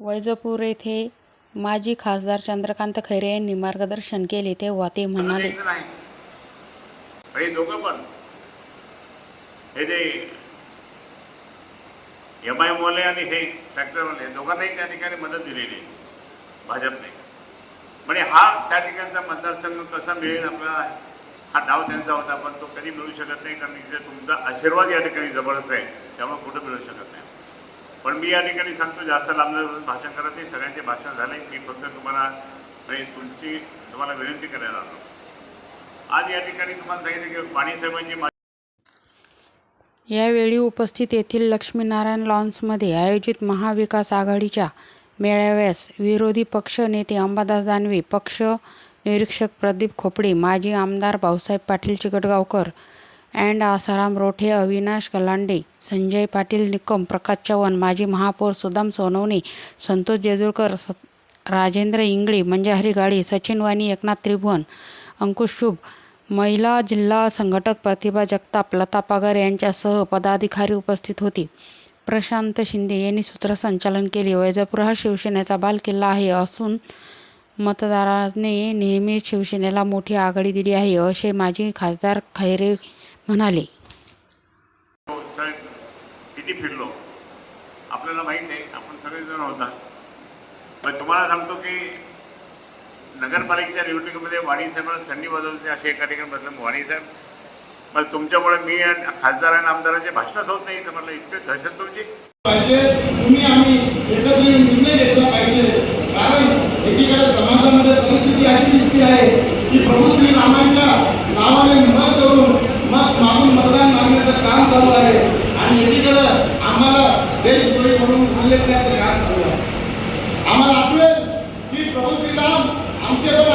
वैजापूर येथे माजी खासदार चंद्रकांत खैरे यांनी मार्गदर्शन केले तेव्हा ते म्हणाले हे दोघं पण. हे जे एम आय मोले आणि हे ट्रॅक्टरवाले दोघांनाही त्या ठिकाणी मदत दिलेली आहे. भाजपने. म्हणजे हा त्या ठिकाणचा मतदारसंघ कसा मिळेल आपला हा डाव त्यांचा होता पण तो कधी मिळू शकत नाही कारण तुमचा आशीर्वाद या ठिकाणी जबरदस्त आहे. त्यामुळे कुठं मिळू शकत नाही. पण मी या ठिकाणी सांगतो जास्त लांबलं भाषण करत नाही. सगळ्यांचे भाषण झाले. मी फक्त तुम्हाला म्हणजे तुमची तुम्हाला विनंती करायला आलो. आज या ठिकाणी तुम्हाला सांगितलं की पाणीसाहेबांची यावेळी उपस्थित येथील लक्ष्मीनारायण लॉन्समध्ये आयोजित महाविकास आघाडीच्या मेळाव्यास विरोधी पक्ष नेते अंबादास दानवे पक्ष निरीक्षक प्रदीप खोपडे माजी आमदार भाऊसाहेब पाटील चिकटगावकर अँड आसाराम रोठे अविनाश कलांडे संजय पाटील निकम प्रकाश चव्हाण माजी महापौर सुदाम सोनवणे संतोष जेजुरकर स राजेंद्र इंगळे मंजाहरी गाडी सचिन वाणी एकनाथ त्रिभुवन अंकुश शुभ महिला जिल्हा संघटक प्रतिभा जगताप लता पागर यांच्यासह पदाधिकारी उपस्थित होते. प्रशांत शिंदे यांनी सूत्रसंचालन केले. वैजापूर हा शिवसेनेचा बालकिल्ला आहे असून मतदाराने नेहमीच शिवसेनेला मोठी आघाडी दिली आहे. असे माजी खासदार खैरे म्हणाले. किती फिरलो? आपल्याला माहीत आहे आपण सगळेजण होता पण तुम्हाला सांगतो की नगरपालिकेच्या निवडणुकीमध्ये वाणी साहेबांना थंडी वाजवते असे एका ठिकाणी बसलं वाणी साहेब. मग तुमच्यामुळे मी आणि खासदार आणि आमदारांचे भाषणच होत नाही तर म्हटलं इतके दहशत तुमची. पाहिजे तुम्ही आम्ही एकत्र निर्णय घेतला पाहिजे. कारण एकीकडे समाजामध्ये परिस्थिती अशी दिसती आहे की प्रभू श्री रामांच्या नावाने आम्हाला देशद्रोही म्हणून उल्लेखण्याचं काम चालू आम्हाला आठवेल की प्रभू श्रीराम आमचे पण